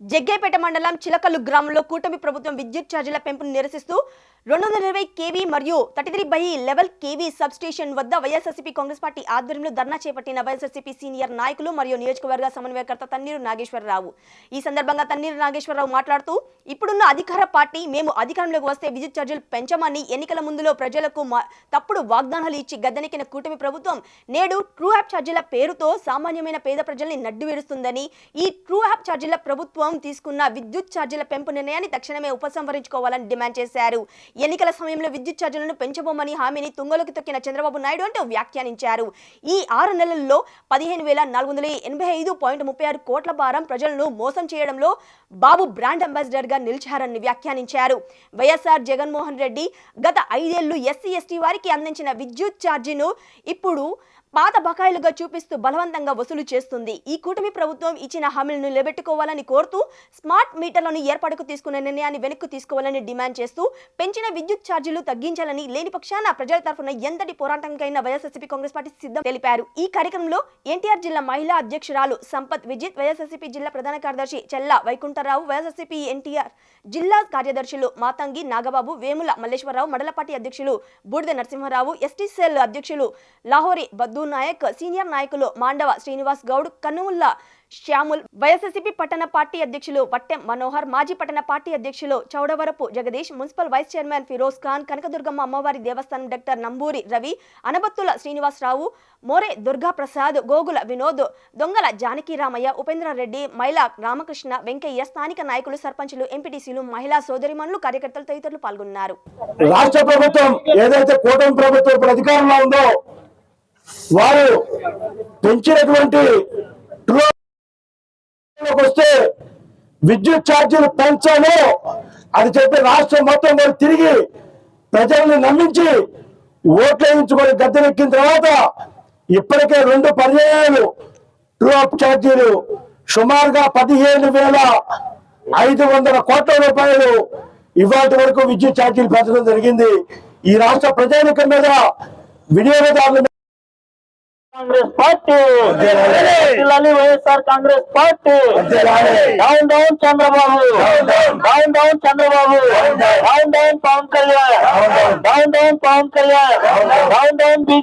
జగ్గేపేట మండలం చిలకలు గ్రామంలో కూటమి ప్రభుత్వం విద్యుత్ ఛార్జీల పెంపును నిరసిస్తూ రెండు వందల ఇరవై కేవీ మరియు thirty three by eleven KV substation వద్ద వైఎస్ఆర్సీపీ కాంగ్రెస్ పార్టీ ఆధ్వర్యంలో ధర్నా చేపట్టిన వైఎస్ఆర్సీపీ సీనియర్ నాయకులు మరియు నియోజకవర్గ సమన్వయకర్త తన్నీరు నాగేశ్వరరావు. ఈ సందర్భంగా తన్నీరు నాగేశ్వరరావు మాట్లాడుతూ ఇప్పుడున్న అధికార పార్టీ మేము అధికారంలోకి వస్తే విద్యుత్ ఛార్జీలు పెంచమని ఎన్నికల ముందులో ప్రజలకు మా- తప్పుడు వాగ్దానాలు ఇచ్చి గద్దెనెక్కిన కూటమి ప్రభుత్వం నేడు ట్రూ యాప్ ఛార్జీల పేరుతో సామాన్యమైన పేద ప్రజల్ని నడ్డు వేరుస్తుందని ఈ ట్రూ యాప్ ఛార్జీల ప్రభుత్వం తీసుకున్న విద్యుత్ ఛార్జీల పెంపు నిర్ణయాన్ని తక్షణమే ఉపసంహరించుకోవాలని డిమాండ్ చేశారు. ఎన్నికల సమయంలో విద్యుత్ ఛార్జీలను పెంచబోమని హామీని తుంగలోకి తొక్కిన చంద్రబాబు నాయుడు అంటూ వ్యాఖ్యానించారు. ఈ ఆరు నెలల్లో పదిహేను వేల నాలుగు వందల ఎనభై ఐదు పాయింట్ ముప్పై ఆరు కోట్ల భారం ప్రజలను మోసం చేయడంలో బాబు బ్రాండ్ అంబాసిడర్గా నిలిచారని వ్యాఖ్యానించారు. వైఎస్ఆర్ జగన్మోహన్ రెడ్డి గత ఐదేళ్ళు ఎస్సీ ఎస్టీ వారికి అందించిన విద్యుత్ ఛార్జీను ఇప్పుడు పాత బకాయిలుగా చూపిస్తూ బలవంతంగా వసూలు చేస్తుంది. ఈ కూటమి ప్రభుత్వం ఇచ్చిన హామీలను నిలబెట్టుకోవాలని కోరుతూ స్మార్ట్ మీటర్లను ఏర్పాటుకు తీసుకున్న నిర్ణయాన్ని వెనక్కు తీసుకోవాలని డిమాండ్ చేస్తూ పెంచిన విద్యుత్ ఛార్జీలు తగ్గించాలని లేని పక్షాన ప్రజల తరఫున ఎంతటి పోరాటంకైనా వైఎస్ఎస్సీపీ కాంగ్రెస్ పార్టీ సిద్ధం తెలిపారు. ఈ కార్యక్రమంలో ఎన్టీఆర్ జిల్లా మహిళా అధ్యక్షురాలు సంపత్ విజిత్ వైఎస్ఎస్సీపీ జిల్లా ప్రధాన కార్యదర్శి చెల్ల వైకుంఠరావు వైఎస్ఎస్సీపీ ఎన్టీఆర్ జిల్లా కార్యదర్శులు మాతంగి నాగబాబు వేముల మల్లేశ్వరరావు మండలపార్టీ అధ్యక్షులు బూడిద నరసింహారావు ఎస్టీ సెల్ అధ్యక్షులు లాహోరి బద్దు నాయక్ సీనియర్ నాయకులు మాండవ శ్రీనివాస్ గౌడ్ కన్నుముల్ల శ్యాముల్ వైఎస్ఎస్సీపీ పట్టణ పార్టీ అధ్యక్షులు వట్టెం మనోహర్ మాజీ పట్టణ పార్టీ అధ్యక్షులు Chowdavarapu Jagadish municipal vice chairman Firoz Khan Kanakadurgamma అమ్మవారి దేవస్థానం డాక్టర్ నంబూరి రవి అనబత్తుల శ్రీనివాసరావు మోరే దుర్గా ప్రసాద్ గోగుల వినోద్ దొంగల జానకి రామయ్య ఉపేంద్రారెడ్డి మైలా రామకృష్ణ వెంకయ్య స్థానిక నాయకులు సర్పంచులు ఎంపీటీసీలు మహిళా సోదరిమణులు కార్యకర్తలు తదితరులు పాల్గొన్నారు. రాష్ట్ర ప్రభుత్వం ఏదైతే కూటమి ప్రభుత్వం అధికారంలో ఉందో వారు పెంచినటువంటి లోకి వస్తే విద్యుత్ ఛార్జీలు పెంచాను అది చెప్పి రాష్ట్రం మొత్తం వారు తిరిగి ప్రజల్ని నమ్మించి ఓట్లు వేయించుకొని గద్దెనెక్కిన తర్వాత ఇప్పటికే రెండు పర్యాయాలు ట్రూఅప్ ఛార్జీలు సుమారుగా పదిహేను వేల ఐదు వందల కోట్ల రూపాయలు ఇవాటి వరకు విద్యుత్ ఛార్జీలు పెంచడం జరిగింది. ఈ రాష్ట్ర ప్రజానికం మీద వినియోగదారుల कांग्रेस पार्टी। लाली YS Congress party. Down down Chandrababu. Down down Chandrababu. Down down Pawan Kalyan. Down down Pawan Kalyan. Down down B